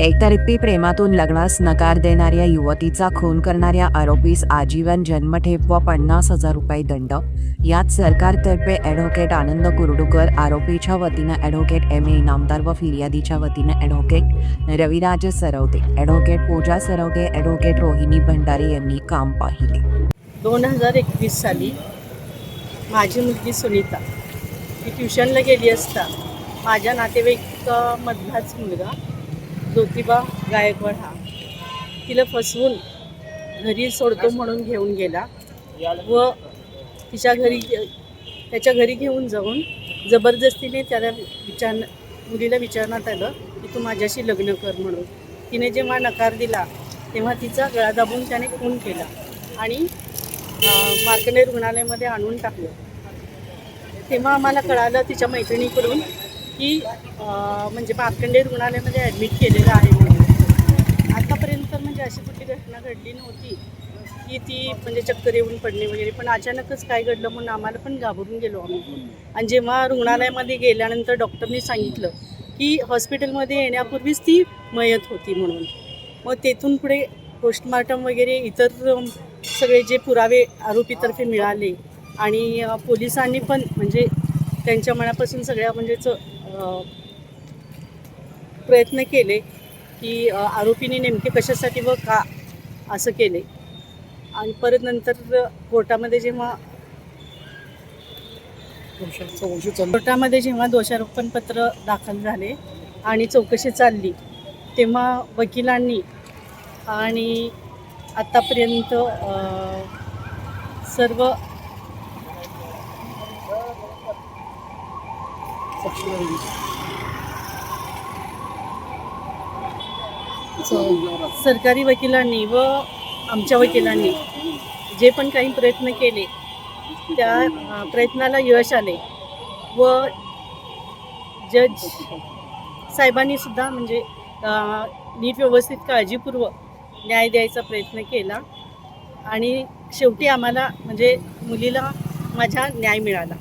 एकतर्फी प्रेमातून लग्नास नकार देणाऱ्या युवतीचा खून करणाऱ्या आरोपीस आजीवन जन्मठेप व पन्नास हजार रुपये दंड. यात सरकारतर्फे ॲडव्होकेट आनंद कुर्डुकर आरोपीच्या वतीनं ॲडव्होकेट एम ए इनामदार व फिर्यादीच्या वतीनं advocate Raviraj Sarvate advocate Pooja Sarvate advocate Rohini Bhandare यांनी काम पाहिले. दोन हजार एकवीस साली माझी मुलगी सुनीता ही ट्युशनला गेली असता माझ्या नातेवाईकामधलाच मुलगा ज्योतिबा गायकवाड हा. तिला फसवून घरी सोडतो म्हणून घेऊन गेला व तिच्या घरी त्याच्या घरी घेऊन जाऊन जबरदस्तीने त्याला विचार मुलीला विचारण्यात आलं की तू माझ्याशी लग्न कर म्हणून. तिने जेव्हा नकार दिला तेव्हा तिचा गळा दाबून त्याने खून केला आणि अं, मार्कंडे रुग्णालयामध्ये आणून टाकलं. तेव्हा आम्हाला कळालं तिच्या मैत्रिणीकडून की म्हणजे मार्कंडे रुग्णालयामध्ये ॲडमिट केलेलं आहे म्हणून. आतापर्यंत म्हणजे अशी कुठली घटना घडली नव्हती. की ती म्हणजे चक्कर येऊन पडणे वगैरे पण अचानकच काय घडलं म्हणून आम्हाला पण घाबरून गेलो आम्ही. आणि जेव्हा रुग्णालयामध्ये गेल्यानंतर डॉक्टरनी सांगितलं की हॉस्पिटलमध्ये येण्यापूर्वीच ती मयत होती म्हणून. मग तेथून पुढे पोस्टमार्टम वगैरे इतर सगळे जे पुरावे आरोपीतर्फे मिळाले आणि पोलिसांनी पण म्हणजे त्यांच्या मनापासून सगळ्या म्हणजे च- प्रयत्न केले की आरोपीने नेमके कशासाठी व का असं केले. आणि परत नंतर कोर्टामध्ये जेव्हा कोर्टामध्ये जेव्हा दोषारोपणपत्र दाखल झाले आणि चौकशी चालली तेव्हा वकिलांनी आणि आत्तापर्यंत सर्व सर्व सरकारी वकिलांनी व आमच्या वकिलांनी जे पण काही प्रयत्न केले त्या प्रयत्नाला यश आले व जज साहेबांनी सुद्धा म्हणजे नीट व्यवस्थित काळजीपूर्वक न्याय द्यायचा प्रयत्न केला आणि शेवटी आम्हाला म्हणजे मुलीला माझ्या न्याय मिळाला.